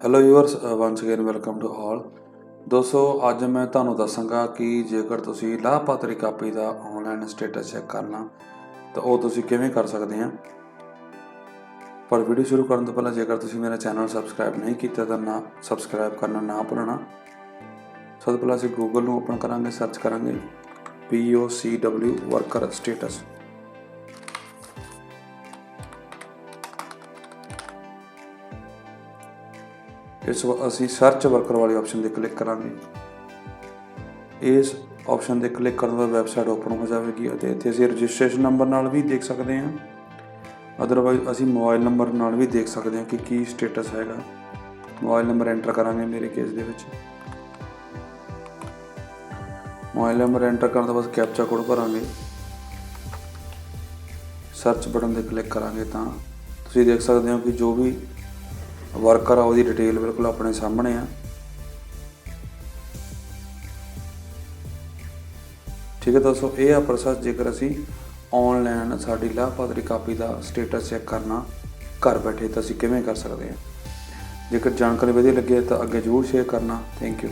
Hello viewers once again welcome to all ਦੋਸਤੋ, ਅੱਜ ਮੈਂ ਤੁਹਾਨੂੰ ਦੱਸਾਂਗਾ ਕਿ ਜੇਕਰ ਤੁਸੀਂ ਲਾਭਪਾਤਰੀ ਕਾਪੀ ਦਾ ਆਨਲਾਈਨ ਸਟੇਟਸ ਚੈੱਕ ਕਰਨਾ, ਤਾਂ ਉਹ ਤੁਸੀਂ ਕਿਵੇਂ ਕਰ ਸਕਦੇ ਆ? ਪਰ ਵੀਡੀਓ ਸ਼ੁਰੂ ਕਰਨ ਤੋਂ ਪਹਿਲਾਂ, ਜੇਕਰ ਤੁਸੀਂ ਮੇਰਾ ਚੈਨਲ ਸਬਸਕ੍ਰਾਈਬ ਨਹੀਂ ਕੀਤਾ, ਤਾਂ ਨਾ ਸਬਸਕ੍ਰਾਈਬ ਕਰਨਾ ਨਾ ਭੁੱਲਣਾ। ਸਭ ਤੋਂ ਪਹਿਲਾਂ ਅਸੀਂ ਗੂਗਲ ਨੂੰ ਓਪਨ ਕਰਾਂਗੇ ਸਰਚ ਕਰਾਂਗੇ, P O C W worker status ਇਸ ਵ- ਅਸੀਂ ਸਰਚ ਵਰਕਰ ਵਾਲੇ ਆਪਸ਼ਨ ਤੇ ਕਲਿੱਕ ਕਰਾਂਗੇ। ਇਸ ਆਪਸ਼ਨ ਤੇ ਕਲਿੱਕ ਕਰਨ ਤੋਂ ਬਾਅਦ ਵੈਬਸਾਈਟ ਓਪਨ ਹੋ ਜਾਵੇਗੀ ਅਤੇ ਇੱਥੇ ਅਸੀਂ ਰਜਿਸਟ੍ਰੇਸ਼ਨ ਨੰਬਰ ਨਾਲ ਵੀ ਦੇਖ ਸਕਦੇ ਹਾਂ। ਅਦਰਵਾਈਜ਼ ਅਸੀਂ ਮੋਬਾਈਲ ਨੰਬਰ ਨਾਲ ਵੀ ਦੇਖ ਸਕਦੇ ਹਾਂ ਕਿ ਕੀ ਸਟੇਟਸ ਹੈਗਾ। ਮੋਬਾਈਲ ਨੰਬਰ ਐਂਟਰ ਕਰਾਂਗੇ ਮੇਰੇ ਕੇਸ ਦੇ ਵਿੱਚ। ਮੋਬਾਈਲ ਨੰਬਰ ਐਂਟਰ ਕਰਨ ਤੋਂ ਬਾਅਦ ਕੈਪਚਾ ਕੋਡ ਭਰਾਂਗੇ। ਸਰਚ ਬਟਨ ਤੇ ਕਲਿੱਕ ਕਰਾਂਗੇ ਤਾਂ ਤੁਸੀਂ ਦੇਖ ਸਕਦੇ ਹੋ ਕਿ ਜੋ ਵੀ ਵਰਕਰ ਆ ਉਹਦੀ ਡਿਟੇਲ ਬਿਲਕੁਲ ਆਪਣੇ ਸਾਹਮਣੇ ਆ। ਠੀਕ ਹੈ ਦੋਸਤੋ, ਇਹ ਆ ਪ੍ਰੋਸੈਸ ਜੇਕਰ ਅਸੀਂ ਆਨਲਾਈਨ ਸਾਡੀ ਲਾਭਪਾਤਰੀ ਕਾਪੀ ਦਾ ਸਟੇਟਸ ਚੈੱਕ ਕਰਨਾ, ਘਰ ਬੈਠੇ ਤਾਂ ਅਸੀਂ ਕਿਵੇਂ ਕਰ ਸਕਦੇ ਹਾਂ। ਜੇਕਰ ਜਾਣਕਾਰੀ ਵਧੀਆ ਲੱਗੇ ਤਾਂ ਅੱਗੇ ਜ਼ਰੂਰ ਸ਼ੇਅਰ ਕਰਨਾ। Thank you